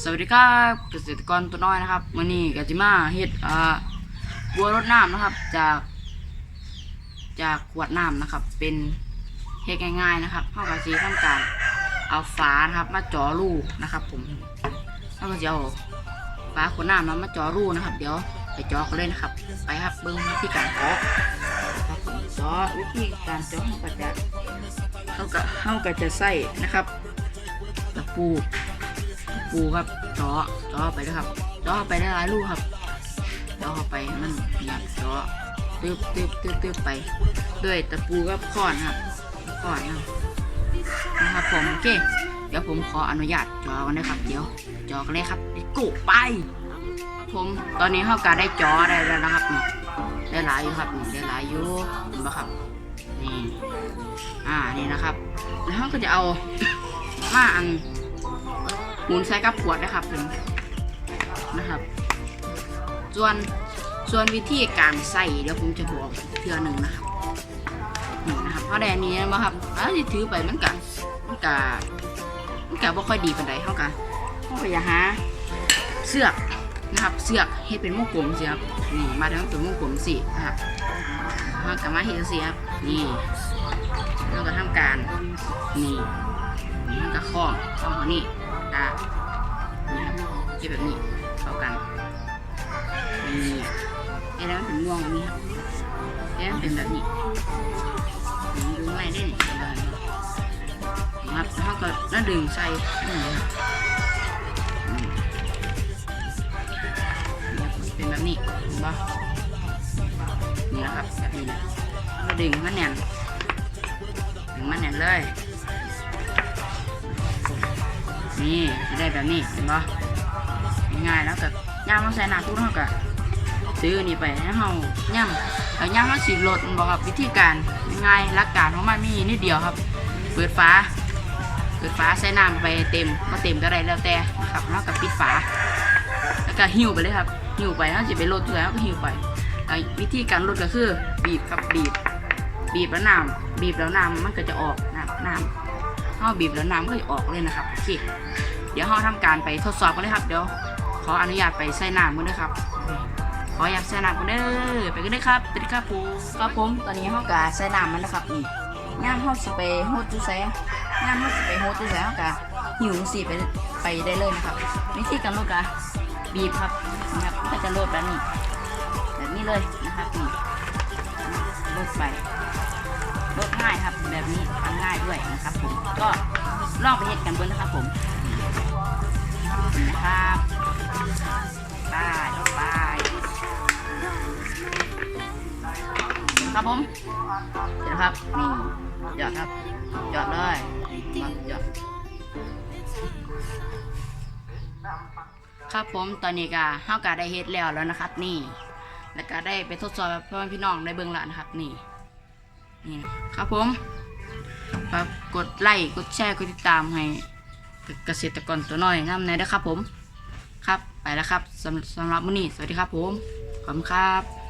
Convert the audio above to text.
สวัสดีครับเกษตรกรตัวน้อยนะครับวันนี้กจิมาเฮ็ดอ่าบัวรดน้ำนะครับ จาก จากขวดน้ำนะครับ เป็นเฮ็ดง่ายๆนะครับเข้ากับสีทำการเอาฝานะครับ มาจ่อรูนะครับผมเข้ากับจะเอาฝาขวดน้ำแล้วมาจ่อรูนะครับ เดี๋ยวไปจ่อกันเลยนะครับ ไปครับเบิ้งวิธีการจ่อครับผมจ่อวิธีการจ่อเข้ากับจะเข้ากับเข้ากับจะใส่นะครับตะปู ปูครับจาะเจาะไปเลยครับจาะไปได้หลายลูกครับจาะเข้าไปมันเนี่ยเจาะตึบตึบตึบตึบไป ด้วยตะปูกับค้อนครับค้อนนะครับนะครับผมโอเคเดี๋ยวผมขออนุญาตจาะกันนะครับ เดี๋ยวจาะกันเลยครับก้ไปผมตอนนี้เขาการได้จาะได้แล้วนะครับนี่ได้หลายอยู่ครับนี่ได้หลายอยู่เห็นปะครับนี่อ่านี่นะครับแล้วเขาก็จะเอามาอัน หมุนใส่กับขวดนะครับผมนะครับ ส่วนส่วนวิธีการใส่เดี๋ยวผมจะบอกเทือหนึ่งนะครับนี่นะครับเพราะแดนนี้มาครับอ้าวที่ถือไปมันกันมันกะมันกะบ่ค่อยดีปานใดเท่ากันเขาไปอย่าหาเสือกนะครับเสือกเฮ็ดเป็นวงกลมสิครับนี่มาทั้งเป็นวงกลมสินะครับเขากะมาเฮ็ดสิครับนี่เราก็ทำการนี่นี่มันก็คล้องคล้องเขานี่ครับจะแบบนี้เข้ากันนี่ไอ้แล้วมันเป็นม่วงแบบนี้ครับไอ้แล้วมันเป็นแบบนี้นี่ดูไม่ได้นี่เป็นแบบนี้ครับแล้วก็น่าดึงใส่นี่ครับเป็นแบบนี้เห็นปะนี่นะครับแบบนี้ก็ดึงมันแน่นดึงมันแน่นเลย นี่จะได้แบบนี้เห็นปะง่ายแล้วก็ย่างมาใส่หน้าตู้เท่ากับซื้อนี่ไปให้เฮาย่ำแล้วย่างมาสีรถมันบอกครับวิธีการง่ายหลักการของมันมีนิดเดียวครับ เปิดฝาเปิดฝาใส่น้ำไปเต็มก็เต็มก็ได้แล้วแต่ครับแล้วก็ปิดฝา แล้วก็หิ้วไปเลยครับหิ้วไปถ้าจะไปรถอยู่แล้วก็หิ้วไปวิธีการรถก็คือบีบครับบีบ บีบแล้วน้ำบีบแล้วน้ำมันก็จะออกน้ำน้ำ เอาบีบแล้วน้ำก็จะออกเลยนะครับโอเคเดี๋ยวเราทำการไปทดสอบกันเลยครับเดี๋ยวขออนุญาตไปใส่น้ำกันด้วยครับขออยากใส่น้ำกันเด้อไปกันเลยครับสวัสดีครับผมครับผมตอนนี้เรากะใส่น้ำมันนะครับนี่ย่ามเขาสิไปโฮดจุใส่ย่ามเขาสิไปโฮดจุใส่เขากะหิวสิไปไปได้เลยนะครับวิธีการลดกะบีบครับนะครับก็จะลดแบบนี้แบบนี้เลยนะครับนี่ลดไปลดง่ายครับแบบนี้ ลองไปเฮ็ดกันเบิ้นะครับผมนี่นะครับไปลดไปครับผมเดี๋ยวครับนี่หยอดครับหยอดเลยมาหยอดครับผมตอนนี้ก็เฮาก็ได้เฮ็ดแล้วแล้วนะครับ นี่ แล้วก็ได้ไปทดสอบกับพ่อแม่พี่น้องได้เบิ่งล้วนะครับ นี่นี่ครับผม ฝากกดไลค์กดแชร์กดติดตามให้เกษตรกรตัวน้อยน้ำในนะครับผม ครับไปแล้วครับสำสำหรับมื้อนี้สวัสดีครับผมขอบคุณครับ